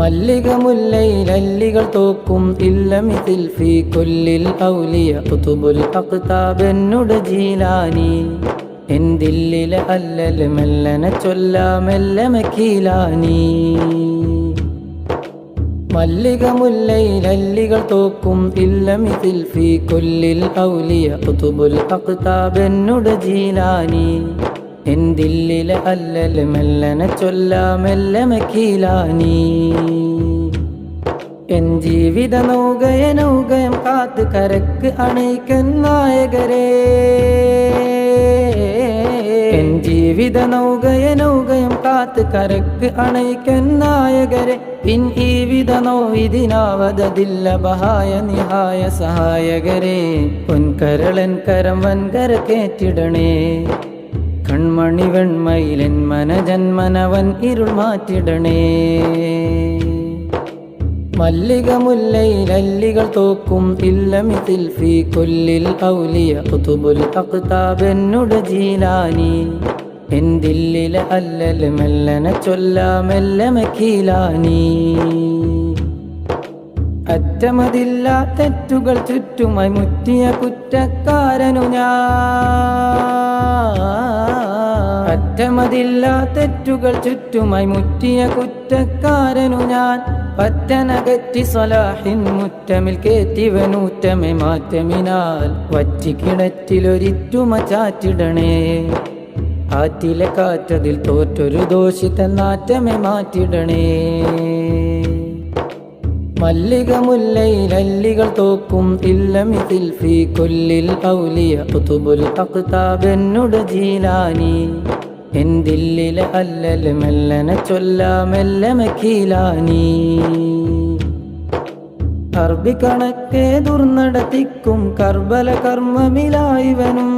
മല്ലിക മുല്ലയിലല്ലികൾ തോക്കും ഇല്ലമിതിൽ ഫീ കൊല്ലിൽ ഔലിയ കുതുബുൽ അക്താബെന്നുട ജീലാനി. എന്തില്ലിലെ അല്ലല് മെല്ലനെ ചൊല്ലാമെല്ലെ മക്കീലാനി. മല്ലിക മുല്ലയിലല്ലികൾ തോക്കും ഇല്ലമിതിൽ ഫീ കൊല്ലിൽ ഔലിയ കുതുബുൽ അക്താബെന്നുട ജീലാനി. എന്തില്ലിലെ അല്ലല് മെല്ലനെ ചൊല്ലാമെല്ലെ മക്കീലാനി എൻ ജീവിത നൗകയ നൗകയം കാത്ത് കരക്ക് അണയിക്കൻ നായകരേ. എൻ ജീവിത നൗകയ നൗകയം കാത്ത് കരക്ക് അണയിക്കൻ നായകരെ. പിൻ ജീവിത വിധ നോ ഇതിനാവതതില്ല ബഹായ നിഹായ സഹായകരെ. പൊൻകരളൻ കരം വൻകര കേറ്റിടണേ. കൺമണി വെൺമയിലൻ മനജന്മനവൻ ഇരുൾ മാറ്റിടണേ. മല്ലിക മുല്ലയിലല്ലികൾ തോക്കും ഇല്ലമിതിൽ ഫീ കൊല്ലിൽ ഔലിയ കുതുബുൽ അക്താബെന്നുട ജീലാനി. എന്തില്ലിലെ അല്ലല് മെല്ലനെ ചൊല്ലാമെല്ലമ മക്കീലാനി അറ്റമതില്ല തെറ്റുകൾ ചുറ്റുമായി മുറ്റിയ കുറ്റക്കാരനു ഞാൻ. അറ്റമതില്ല തെറ്റുകൾ ചുറ്റുമായി മുറ്റിയ കുറ്റക്കാരനു ഞാൻ. പറ്റനകറ്റി സ്വലാഹിൻ മുറ്റമിൽ കേറ്റിവനൂറ്റമെ മാറ്റമിനാൽ വറ്റിക്കിണറ്റിലൊരിറ്റുമ ചാറ്റിടണേ. ആറ്റിലെ കാറ്റതിൽ തോറ്റൊരു ദോഷിത നാറ്റമെ മാറ്റിടണേ. മല്ലിക മുല്ലൈ ലല്ലികൾ തോക്കും. ഇല്ലമിതിൽ ഫീ കൊല്ലിൽ ഔലിയ കുതുബുൽ അക്താബെന്നുട ജീലാനി. എന്തില്ലിലെ അല്ലല് മെല്ലനെ ചൊല്ലാമെല്ലെ മക്കീലാനി കണക്കെ ദുർനടത്തിക്കും കർബല കർമ്മമിലായിവനും.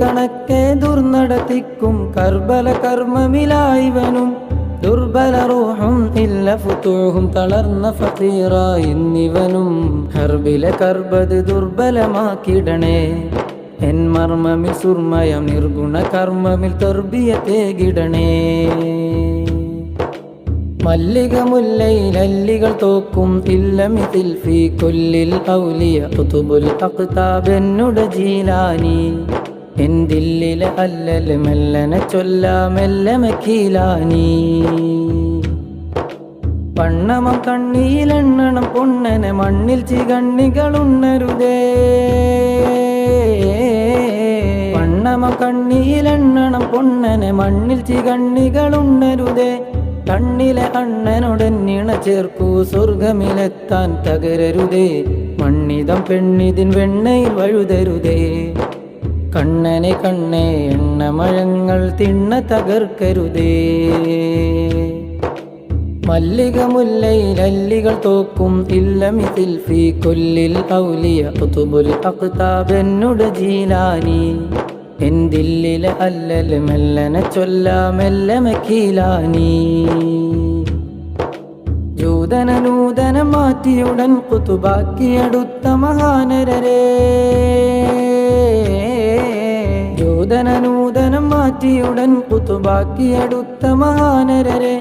കണക്കെ ദുർനടത്തിക്കും കർബല കർമ്മമിലായിവനും. ദുർബല റൂഹും ഇല്ല ഫുത്തൂഹും തളർന്ന ഫീറ എന്നിവനും ഹർബിലെ കർബത് ദുർബലമാക്കിടണേ. എൻ മർമ്മമിൽ സുർമയം നിർഗുണ കർമ്മമിൽ തേകിടണേ. മല്ലിക മുല്ലയിലല്ലികൾ തോക്കും ഇല്ലമിതിൽ ഫീ കൊല്ലിൽ ഔലിയ കുതുബുൽ അക്താബെന്നുട ജീലാനി. എന്തില്ലിലെ അല്ലല് മെല്ലനെ ചൊല്ലാമെല്ലെ മക്കീലാനി പണ്ണമം കണ്ണിയിലെണ്ണണം പൊണ്ണനെ മണ്ണിൽ ചികണ്ണികളുണ്ണരുതേ. പണ്ണമം കണ്ണിയിലെണ്ണണം പൊണ്ണനെ മണ്ണിൽ ചികണ്ണികളുണ്ണരുതേ. കണ്ണിലെ അണ്ണനോടെന്നിണ ചേർക്കൂ സ്വർഗമിലെത്താൻ തകരരുതേ. മണ്ണിതം പെണ്ണിതിൻ വെണ്ണയിൽ വഴുതരുതേ. കണ്ണനെ കണ്ണേ എണ്ണമഴങ്ങൾ തിണ്ണ തകർക്കരുതേ. മല്ലിക മുല്ലയിലല്ലികൾ തോക്കും ഇല്ലമിതിൽ ഫീ കൊല്ലിൽ ഔലിയ പുതുബുൽ അക്താബെന്നുട ജീലാനി. എന്തില്ലിലെ അല്ലല് മെല്ലനെ ചൊല്ലാമെല്ലെ മക്കീലാനി. ജൂതന നൂതന മാറ്റിയുടൻ കുതുബാക്കിയെടുത്ത മഹാനരരേ. ജൂതന നൂതനം മാറ്റിയുടൻ കുത്തുബാക്കിയെടുത്ത മഹാനരരെ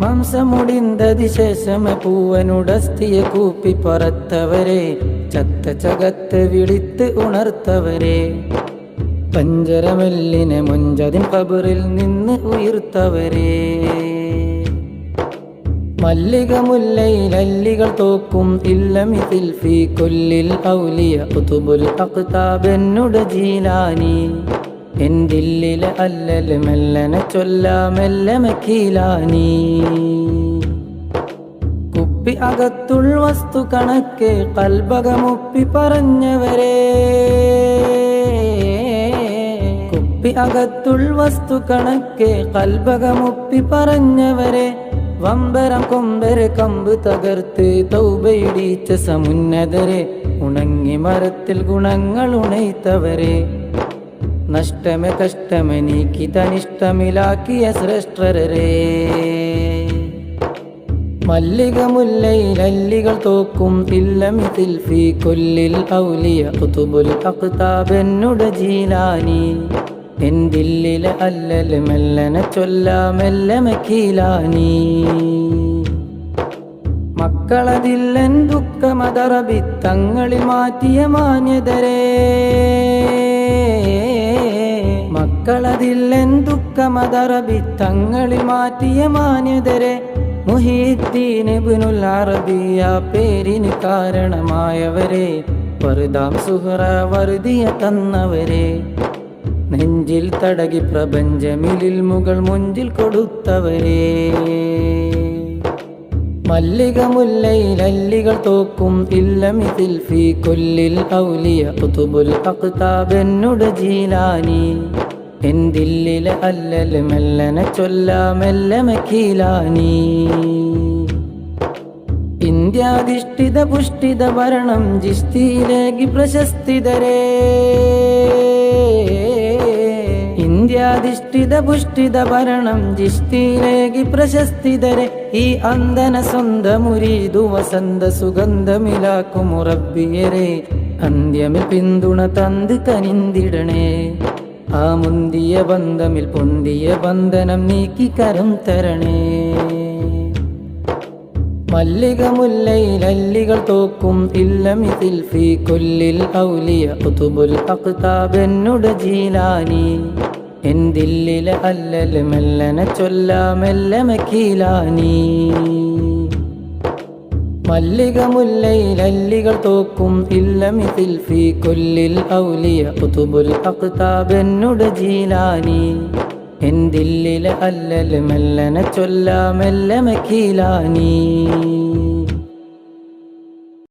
മാംസമുടിന്തതി ശേഷം പൂവനുടസ്തിയെ കൂപ്പി പറത്തവരെ ചത്ത ചകത്ത് വിളിത്ത് ഉണർത്തവരെ. പഞ്ചരമെല്ലിനെ മുഞ്ചതിൻ കബറിൽ നിന്ന് ഉയർത്തവരെ. മല്ലിക മുല്ലയിലല്ലികൾ തോക്കും ഇല്ലമിതിൽ ഫീ കൊല്ലിൽ ഔലിയ കുതുബുൽ അക്താബെന്നുട ജീലാനി. എന്തില്ലിലെ അല്ലല് മെല്ലനെ ചൊല്ലാമെല്ലെ മക്കീലാനി. കുപ്പി അകത്തുൾ വസ്തു കണക്കെ കൽബകമുപ്പി പറഞ്ഞവരെ. കുപ്പി അകത്തുൾ വസ്തു കണക്കെ കൽബകമുപ്പി പറഞ്ഞവരെ. വമ്പരം കൊമ്പരെ കമ്പ് തകർത്ത് തൗബയിടീച്ച സമുന്നതരെ. ഉണങ്ങി മരത്തിൽ ഗുണങ്ങൾ ഉണൈത്തവരെ. നഷ്ടമെ കഷ്ടമ നീക്കി തനിഷ്ടമിലാക്കിയ ശ്രേഷ്ഠരേ മല്ലിക മുല്ലയിലല്ലികൾ തോക്കും തില്ലമി തിൽഫി കൊല്ലിൽ ഔലിയ കുതുബുൽ അക്താബെന്നുട ജീലാനി. എൻ ദില്ലിലെ അല്ലല് മെല്ലനെ ചൊല്ലാമെല്ലെ കീലാനി മക്കളതില്ലൻ ദുഃഖമതറബി തങ്ങളിൽ മാറ്റിയ മാന്യതരേ. മക്കളതില്ലൻ ദുഃഖമതറബി തങ്ങളിൽ മാറ്റിയ മാന്യതരെ അറബിയ പേരിന് കാരണമായവരെ വറുതാം സുഹറ വറുതിയ തന്നവരെ. നെഞ്ചിൽ തടകി പ്രപഞ്ചമിലിൽ മുകൾ മുഞ്ചിൽ കൊടുത്തവരെ. മല്ലിക മുല്ലയിൽ അല്ലികൾ തോക്കും ഇല്ലമിതിൽ ഫീ കൊല്ലിൽ ഔലിയ കുതുബുൽ അക്താബെന്നുട ജീലാനി. എന്തില്ലിലെ അല്ലല് മെല്ലനെ ചൊല്ലാമെല്ലെ മക്കീലാനി ഇന്ത്യാധിഷ്ഠിത പുഷ്ടിത ഭരണം ജിസ്തിയിലേക്ക് പ്രശസ്തിതരേ. ഇന്ത്യാധിഷ്ഠിത പുഷ്ടിത ഭരണം ജിസ്തിയിലേക്ക് പ്രശസ്തിതരെ. ഈ അന്തന സ്വന്തമുരീതു വസന്ത സുഗന്ധമിലാക്കുമുറബിയരെ അന്ത്യമി പിന്തുണ തന്ത് കനിന്തിടണേ. ആ മുന്തിയ ബന്ധമിൽ പൊന്തിയ ബന്ധനം നീക്കി കരം തരണേ. മല്ലിക മുല്ലയിൽ അല്ലികൾ തോക്കും ഇല്ലമിതിൽ ഫീ കൊല്ലിൽ ഔലിയ കുതുബുൽ അക്താബെന്നുട ജീലാനി. എന്തില്ലിലെ അല്ലല് മെല്ലനെ ചൊല്ലാമെല്ലെ മക്കീലാനി മല്ലിക മുല്ലയിൽ അല്ലികൾ തോക്കും. ഇല്ലമിതിൽ ഫി കൊല്ലിൽ ഔലിയ പുതുബുൽ അക്താബെന്നുട ജീലാനി. എന്തില്ലിലെ അല്ലൽ മെല്ലനെ ചൊല്ലാമെല്ലമ മക്കീലാനി.